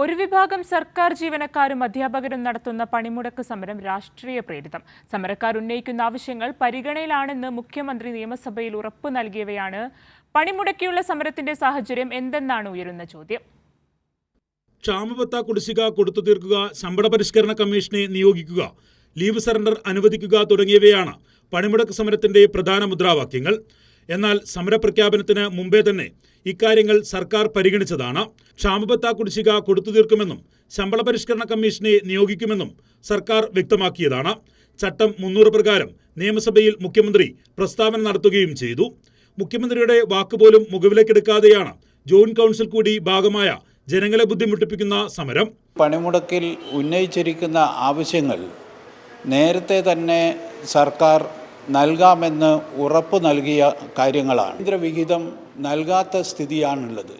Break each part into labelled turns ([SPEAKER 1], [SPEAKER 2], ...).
[SPEAKER 1] ഒരു വിഭാഗം സർക്കാർ ജീവനക്കാരും അധ്യാപകരും നടത്തുന്ന പണിമുടക്ക് സമരം രാഷ്ട്രീയ പ്രേരിതം. സമരക്കാർ ഉന്നയിക്കുന്ന ആവശ്യങ്ങൾ പരിഗണനയിലാണെന്ന് മുഖ്യമന്ത്രി നിയമസഭയിൽ ഉറപ്പു നൽകിയവയാണ് പണിമുടക്കിയുള്ള സമരത്തിന്റെ സാഹചര്യം എന്തെന്നാണ് ഉയരുന്ന ചോദ്യം.
[SPEAKER 2] ക്ഷാമബത്ത കുടിശ്ശിക കൊടുത്തു തീർക്കുക ശമ്പള പരിഷ്കരണ കമ്മീഷനെ നിയോഗിക്കുക ലീവ് സറണ്ടർ അനുവദിക്കുക തുടങ്ങിയവയാണ് പണിമുടക്ക് സമരത്തിന്റെ പ്രധാന മുദ്രാവാക്യങ്ങൾ. എന്നാൽ സമരപ്രഖ്യാപനത്തിന് മുമ്പേ തന്നെ ഇക്കാര്യങ്ങൾ സർക്കാർ പരിഗണിച്ചതാണ്. ക്ഷാമബത്ത കുടിശ്ശിക കൊടുത്തു തീർക്കുമെന്നും ശമ്പള പരിഷ്കരണ കമ്മീഷനെ നിയോഗിക്കുമെന്നും സർക്കാർ വ്യക്തമാക്കിയതാണ്. ചട്ടം മുന്നൂറ് പ്രകാരം നിയമസഭയിൽ മുഖ്യമന്ത്രി പ്രസ്താവന നടത്തുകയും ചെയ്തു. മുഖ്യമന്ത്രിയുടെ വാക്കുപോലും മുഖവിലേക്കെടുക്കാതെയാണ് ജോയിന്റ് കൗൺസിൽ കൂടി ഭാഗമായ ജനങ്ങളെ ബുദ്ധിമുട്ടിപ്പിക്കുന്ന സമരം.
[SPEAKER 3] പണിമുടക്കിൽ ഉന്നയിച്ചിരിക്കുന്ന ആവശ്യങ്ങൾ നേരത്തെ തന്നെ സർക്കാർ നൽകാമെന്ന് ഉറപ്പ് നൽകിയ കാര്യങ്ങളാണ്. കേന്ദ്രവിഹിതം നൽകാത്ത സ്ഥിതിയാണുള്ളത്.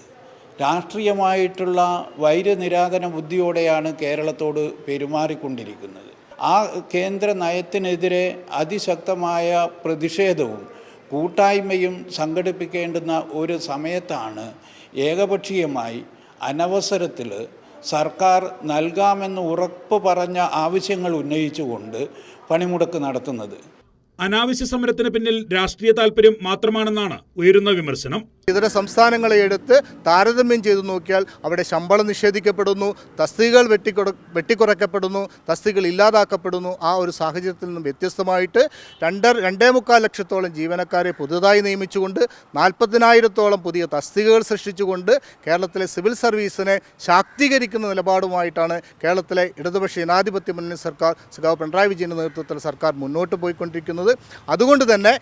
[SPEAKER 3] രാഷ്ട്രീയമായിട്ടുള്ള വൈര്യനിരാധന ബുദ്ധിയോടെയാണ് കേരളത്തോട് പെരുമാറിക്കൊണ്ടിരിക്കുന്നത്. ആ കേന്ദ്ര നയത്തിനെതിരെ അതിശക്തമായ പ്രതിഷേധവും കൂട്ടായ്മയും സംഘടിപ്പിക്കേണ്ടുന്ന ഒരു സമയത്താണ് ഏകപക്ഷീയമായി അനവസരത്തിൽ സർക്കാർ നൽകാമെന്ന് ഉറപ്പ് പറഞ്ഞ ആവശ്യങ്ങൾ ഉന്നയിച്ചുകൊണ്ട് പണിമുടക്ക് നടത്തുന്നത്.
[SPEAKER 2] അനാവശ്യ സമരത്തിന് പിന്നിൽ രാഷ്ട്രീയ താൽപര്യം മാത്രമാണെന്നാണ് ഉയരുന്ന വിമർശനം.
[SPEAKER 4] ഇതര സംസ്ഥാനങ്ങളെ എടുത്ത് താരതമ്യം ചെയ്തു നോക്കിയാൽ അവിടെ ശമ്പളം നിഷേധിക്കപ്പെടുന്നു തസ്തികകൾ വെട്ടിക്കുറ വെട്ടിക്കുറയ്ക്കപ്പെടുന്നു തസ്തികൾ ഇല്ലാതാക്കപ്പെടുന്നു. ആ ഒരു സാഹചര്യത്തിൽ നിന്നും വ്യത്യസ്തമായിട്ട് രണ്ടര രണ്ടേ മുക്കാൽ ലക്ഷത്തോളം ജീവനക്കാരെ പുതുതായി നിയമിച്ചുകൊണ്ട് നാൽപ്പതിനായിരത്തോളം പുതിയ തസ്തികകൾ സൃഷ്ടിച്ചുകൊണ്ട് കേരളത്തിലെ സിവിൽ സർവീസിനെ ശാക്തീകരിക്കുന്ന നിലപാടുമായിട്ടാണ് കേരളത്തിലെ ഇടതുപക്ഷ ജനാധിപത്യ മുന്നണി സർക്കാർ സുഖാവ് പിണറായി വിജയന്റെ നേതൃത്വത്തിൽ സർക്കാർ മുന്നോട്ട് പോയിക്കൊണ്ടിരിക്കുന്നത്. അതുകൊണ്ട് തന്നെ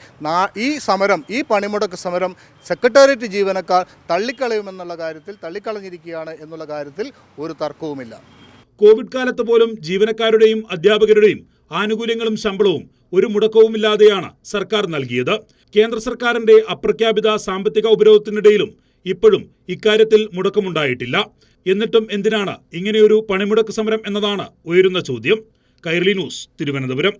[SPEAKER 4] ഈ സമരം ഈ പണിമുടക്ക് സമരം സെക്രട്ടേറിയറ്റ് ജീവനക്കാർ തള്ളിക്കളയുമെന്നുള്ള കാര്യത്തിൽ തള്ളിക്കളഞ്ഞിരിക്കുകയാണ് എന്നുള്ള കാര്യത്തിൽ ഒരു തർക്കവുമില്ല.
[SPEAKER 2] കോവിഡ് കാലത്ത് പോലും ജീവനക്കാരുടെയും അധ്യാപകരുടെയും ആനുകൂല്യങ്ങളും ശമ്പളവും ഒരു മുടക്കവുമില്ലാതെയാണ് സർക്കാർ നൽകിയത്. കേന്ദ്ര സർക്കാരിന്റെ അപ്രഖ്യാപിത സാമ്പത്തിക ഉപരോധത്തിനിടയിലും ഇപ്പോഴും ഇക്കാര്യത്തിൽ മുടക്കമുണ്ടായിട്ടില്ല. എന്നിട്ടും എന്തിനാണ് ഇങ്ങനെയൊരു പണിമുടക്ക് സമരം എന്നതാണ് ഉയരുന്ന ചോദ്യം. കൈരളി ന്യൂസ് തിരുവനന്തപുരം.